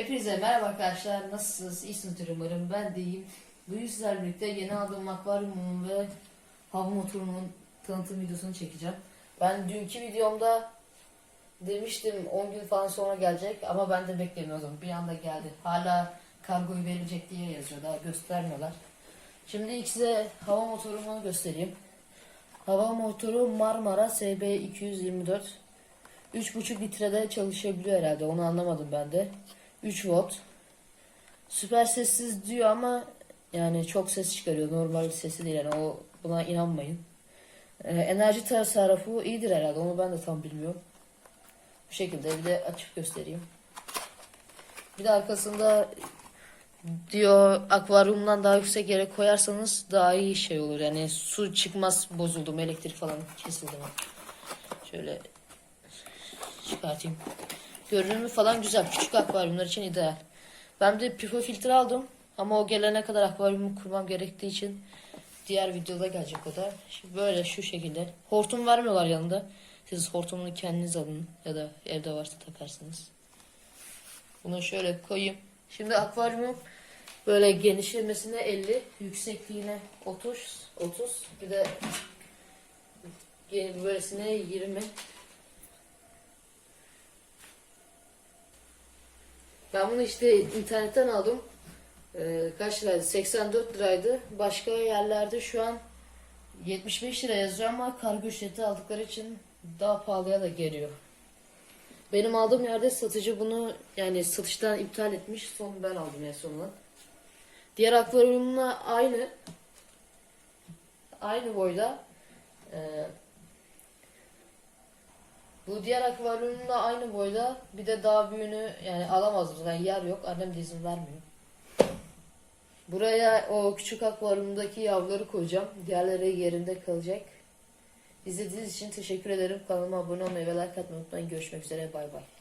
Hepinize merhaba arkadaşlar. Nasılsınız? İyisinizdir umarım. Ben de iyiyim. Bugün sizlerle birlikte yeni aldığım akvaryumumun ve hava motorumun tanıtım videosunu çekeceğim. Ben dünkü videomda demiştim 10 gün falan sonra gelecek ama ben de beklemiyordum. Bir anda geldi. Hala kargoyu verilecek diye yazıyor. Daha göstermiyorlar. Şimdi ilk size hava motorumu göstereyim. Hava motoru Marmara SB 224. 3.5 litrede çalışabiliyor herhalde. Onu anlamadım ben de. 3 volt. Süper sessiz diyor ama yani çok ses çıkarıyor. Normal bir sesi değil yani o buna inanmayın. Ee, enerji tasarrufu iyidir herhalde. Onu ben de tam bilmiyorum. Bu şekilde bir de açıp göstereyim. Bir de arkasında diyor akvaryumdan daha yüksek yere koyarsanız daha iyi şey olur. Yani su çıkmaz bozuldu elektrik falan kesildi. Şöyle çıkartayım. Görünümü falan güzel. Küçük akvaryumlar için ideal. Ben de pifo filtre aldım. Ama o gelene kadar akvaryumu kurmam gerektiği için diğer videoda gelecek o da. Şimdi böyle şu şekilde. Hortum vermiyorlar yanında. Siz hortumunu kendiniz alın ya da evde varsa takarsınız. Bunu şöyle koyayım. Şimdi akvaryumun böyle genişlemesine 50, yüksekliğine 30, 30 bir de böylesine 20. Ben bunu işte internetten aldım. Ee, kaç liraydı? 84 liraydı. Başka yerlerde şu an 75 lira yazıyor ama kargo ücreti aldıkları için daha pahalıya da geliyor. Benim aldığım yerde satıcı bunu yani satıştan iptal etmiş. Son ben aldım en sonunda. Diğer akvaryumla aynı. Aynı boyda. Ee, bu diğer akvaryumla aynı boyda. Bir de daha büyüğünü yani alamazdım. Yani yer yok. Annem de izin vermiyor. Buraya o küçük akvaryumdaki yavruları koyacağım. Diğerleri yerinde kalacak. İzlediğiniz için teşekkür ederim. Kanalıma abone olmayı ve like atmayı unutmayın. Görüşmek üzere. Bay bay.